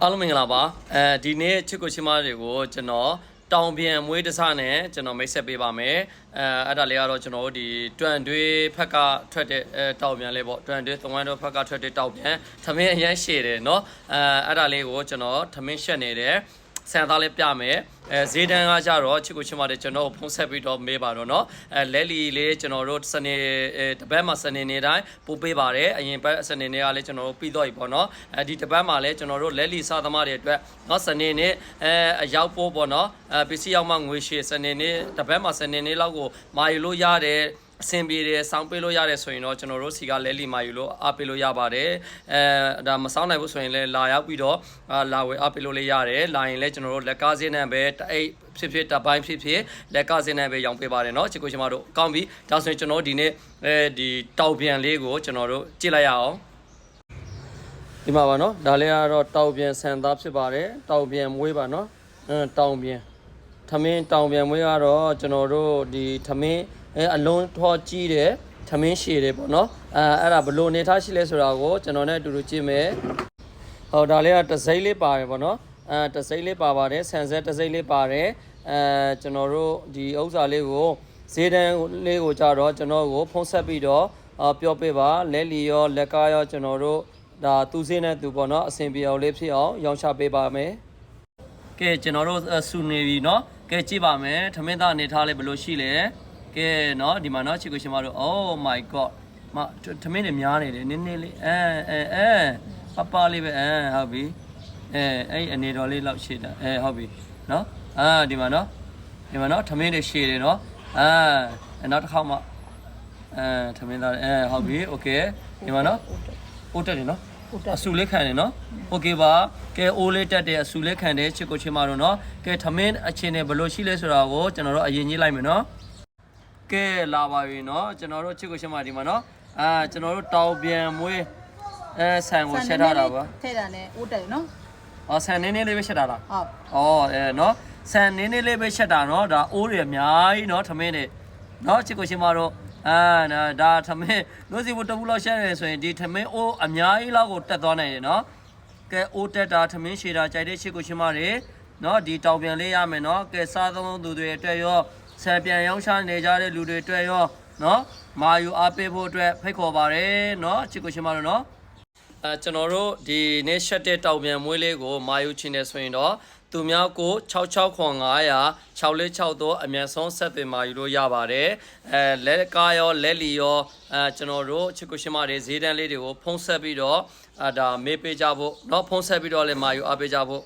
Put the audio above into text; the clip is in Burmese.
အားလုံးမင်္ဂလာပါအဲဒီနေ့ချစ်ကိုချင်းမတွေကိုကျွန်တော်တောင်ပြန်မွေးတစနဲ့ကျွန်တော်မိတ်ဆက်ပေးပါမယ်အဲအဲ့ဒါလေးကတော့ကျွန်တော်တို့ဒီတွန်တွေးဖက်ကထွက်တဲ့အဲတောင်ပြန်လေးပေါ့တွန်တွေးသဝမ်းတို့ဖက်ကထွက်တဲ့တောင်ပြန်သမင်းအရမ်းရှည်တယ်เนาะအဲအဲ့ဒါလေးကိုကျွန်တော်သမင်းရှက်နေတယ် ဆန်သားလေးပြမယ်အဲဈေးတန်းကကြတော့ချစ်ကိုချင်းမတွေကျွန်တော်ကိုဖုန်းဆက်ပြီးတော့မေးပါတော့เนาะအဲလဲလီလေးကျွန်တော်တို့စနေအဲတပတ်မှာစနေနေ့တိုင်းပို့ပေးပါတယ်အရင်ပတ်စနေနေ့ကလည်းကျွန်တော်တို့ပြီးတော့ပြီပေါ့เนาะအဲဒီတပတ်မှာလည်းကျွန်တော်တို့လဲလီစားသမားတွေအတွက်เนาะစနေနေ့အဲအရောက်ပို့ပေါ့เนาะအဲပစ္စည်းရောက်မှငွေရှေစနေနေ့တပတ်မှာစနေနေ့လောက်ကိုမာယူလို့ရတယ် အဆင်ပြေတယ်စောင်းပေးလို့ရတယ်ဆိုရင်တော့ကျွန်တော်တို့စီကလဲလီမာယူလို့အားပေးလို့ရပါတယ်အဲဒါမစောင်းနိုင်ဘူးဆိုရင်လည်းလာရောက်ပြီးတော့အာလာဝယ်အားပေးလို့လည်းရတယ်လာရင်လည်းကျွန်တော်တို့လက်ကားစင်းနဲ့ပဲတအိတ်ဖြစ်ဖြစ်တပ်ပိုင်းဖြစ်ဖြစ်လက်ကားစင်းနဲ့ပဲရောင်းပေးပါတယ်เนาะချစ်ကိုချင်မတို့ကောင်းပြီဒါဆိုရင်ကျွန်တော်တို့ဒီနေ့အဲဒီတောက်ပြန်လေးကိုကျွန်တော်တို့ကြည့်လိုက်ရအောင်ဒီမှာပါเนาะဒါလေးကတော့တောက်ပြန်ဆန်သားဖြစ်ပါတယ်တောက်ပြန်မွေးပါเนาะအင်းတောင်ပြန်ထမင်းတောင်ပြန်မွေးကတော့ကျွန်တော်တို့ဒီထမင်း အဲအလုံးထောကြီးတယ်ထမင်းရှည်တယ်ပေါ့เนาะအဲအဲ့ဒါဘယ်လိုနေထားရှိလဲဆိုတာကိုကျွန်တော်နဲ့အတူတူကြည့်မယ် ဟောဒါလေးကတစိမ့်လေးပါတယ်ဗောနော်အဲတစိမ့်လေးပါပါတယ်ဆန်ဆက်တစိမ့်လေးပါတယ်အဲကျွန်တော်တို့ဒီဥစ္စာလေးကိုဈေးတန်းလေးကိုကြတော့ကျွန်တော်ကိုဖုံးဆက်ပြီးတော့အာပြောပေးပါလက်လီရောလက်ကားရောကျွန်တော်တို့ဒါသူစင်းနဲ့သူပေါ့နော်အဆင်ပြေအောင်လေးဖြစ်အောင်ရောင်းချပေးပါမယ်ကဲကျွန်တော်တို့အဆူနေပြီเนาะကဲကြည့်ပါမယ်ထမင်းသားအနေထားလေးဘယ်လိုရှိလဲ ကဲเนาะဒီမှာเนาะချစ်ကိုရှင်မတို့ oh my god မထမင်းတွေများနေတယ်နည်းနည်းလေးအဲအဲအဲပပလေးပဲအဲဟုတ်ပြီအဲအဲ့အနေတော်လေးလောက်ရှည်တာအဲဟုတ်ပြီเนาะအာဒီမှာเนาะဒီမှာเนาะထမင်းတွေရှည်တယ်เนาะအာနောက်တစ်ခေါက်မှအဲထမင်းသားအဲဟုတ်ပြီโอเคဒီမှာเนาะပို့တက်တယ်เนาะ ဟုတ်တယ် အဆူလေးခံတယ်နော်โอเคပါကဲအိုးလေးတက်တယ်အဆူလေးခံတယ်ချစ်ကိုချစ်မတို့နော်ကဲထမင်းအချင်းနဲ့ဘယ်လိုရှိလဲဆိုတာကိုကျွန်တော်တို့အရင်ကြီးလိုက်မယ်နော် ကဲလာပါပြီနော်ကျွန်တော်တို့ချစ်ကိုချစ်မဒီမှာနော်အာကျွန်တော်တို့တောင်ပြန်မွေးအဲဆန်ကိုချက်ထားတာပါထည့်တာနဲ့ဦးတယ်နော်အော်ဆန်နည်းနည်းလေးပဲချက်ထားတာဟုတ်ဩအဲနော်ဆန်နည်းနည်းလေးပဲချက်တာနော်ဒါအိုးတွေအများကြီးနော်ထမင်းတွေနော်ချစ်ကိုချစ်မတို့အာနာဒါထမင်းလို့စီဘတဘူးလောက်ရှက်ရဆိုရင်ဒီထမင်းအိုးအများကြီးလောက်ကိုတက်သွားနိုင်တယ်နော်ကဲအိုးတက်တာထမင်းရှည်တာကြိုက်တဲ့ချစ်ကိုရှင်မတွေနော်ဒီတောင်ပြန်လေးရမယ်နော်ကဲစားသုံးသူတွေအတွက်ရော ဆယ်ပြန်ရောင်းချနေကြတဲ့လူတွေအတွက်ရောနော်မာယူအားပေးဖို့အတွက်ဖိတ်ခေါ်ပါရယ်နော်ချစ်ကိုရှင်မတို့နော်အဲကျွန်တော်တို့ဒီနေ့ရှက်တဲ့တောင်ပြန်မွေးလေးကိုမာယူချင်တယ်ဆိုရင်တော့သူများကို66ခွန်900 646တော့အမြန်ဆုံးဆက်သွယ်မာယူလို့ရပါတယ်အဲလက်ကားရောလက်လီရောအဲကျွန်တော်တို့ချစ်ကိုရှင်မတွေဈေးတန်းလေးတွေကိုဖုံးဆက်ပြီးတော့အာဒါမေးပေးကြဖို့เนาะဖုံးဆက်ပြီးတော့လည်းမာယူအားပေးကြဖို့